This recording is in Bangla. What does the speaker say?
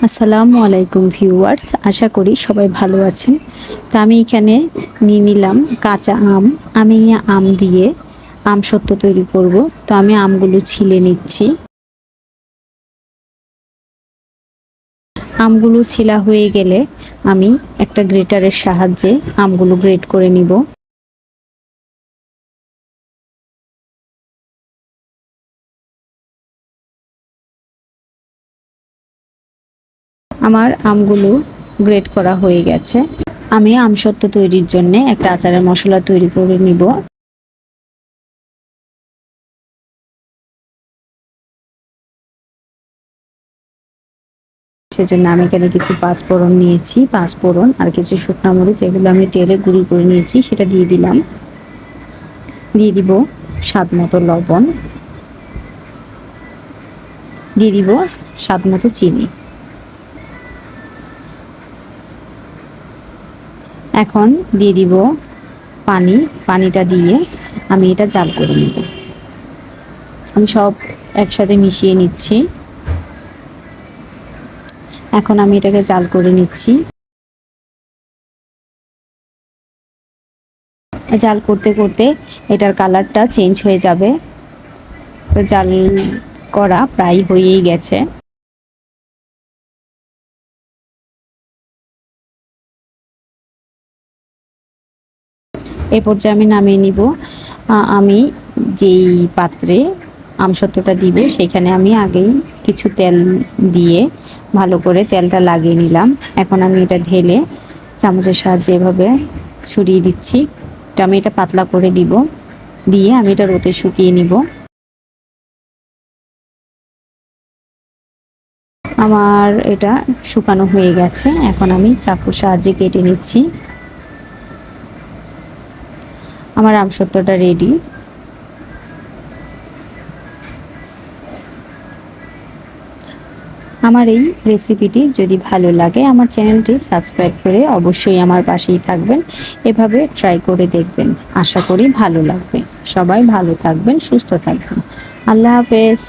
আসসালামু আলাইকুম ভিউয়ার্স, আশা করি সবাই ভালো আছেন। তো আমি এখানে নিয়ে নিলাম কাঁচা আম। আমি আম দিয়ে আম সত্য তৈরি করব। তো আমি আমগুলো ছিলে নিচ্ছি। আমগুলো ছিলা হয়ে গেলে আমি একটা গ্রেটারের সাহায্যে আমগুলো গ্রেট করে নিব। আমার আমগুলো গ্রেট করা হয়ে গেছে। আমি আমসত্ত্ব তৈরির জন্য একটা আচারের মশলা তৈরি করে নিব। সেজন্য আমি এখানে কিছু পাঁচফোড়ন নিয়েছি, পাঁচফোড়ন আর কিছু শুকনো মরিচ, এগুলো আমি তেলে গুঁড়ি করে নিয়েছি, সেটা দিয়ে দিলাম। দিয়ে দিব স্বাদ মতো লবণ। দিয়ে দিব স্বাদ মতো চিনি। এখন দিয়ে দিব পানি, পানিটা দিয়ে আমি এটা জাল করে নিব। আমি সব একসাথে মিশিয়ে নিচ্ছি। এখন আমি এটাকে জাল করে নিচ্ছি। জাল করতে করতে এটার কালারটা চেঞ্জ হয়ে যাবে। তো জাল করা প্রায় হয়েই গেছে। এ পর্যায়ে আমি নামিয়ে নিব। আমি যেই পাত্রে আমসত্ত্বটা দিব, সেখানে আমি আগেই কিছু তেল দিয়ে ভালো করে তেলটা লাগিয়ে নিলাম। এখন আমি এটা ঢেলে চামচের সাহায্যে এভাবে ছড়িয়ে দিচ্ছি। তো আমি এটা পাতলা করে দিব। দিয়ে আমি এটা রোদে শুকিয়ে নিব। আমার এটা শুকানো হয়ে গেছে। এখন আমি চাকুর সাহায্যে কেটে নিচ্ছি। আমার আমসত্ত্বটা রেডি আমার এই রেসিপিটি যদি ভালো লাগে, আমার চ্যানেলটি সাবস্ক্রাইব করে অবশ্যই আমার পাশেই থাকবেন। এভাবে ট্রাই করে দেখবেন। আশা করি ভালো লাগবে। সবাই ভালো থাকবেন, সুস্থ থাকবেন। আল্লাহ হাফেজ।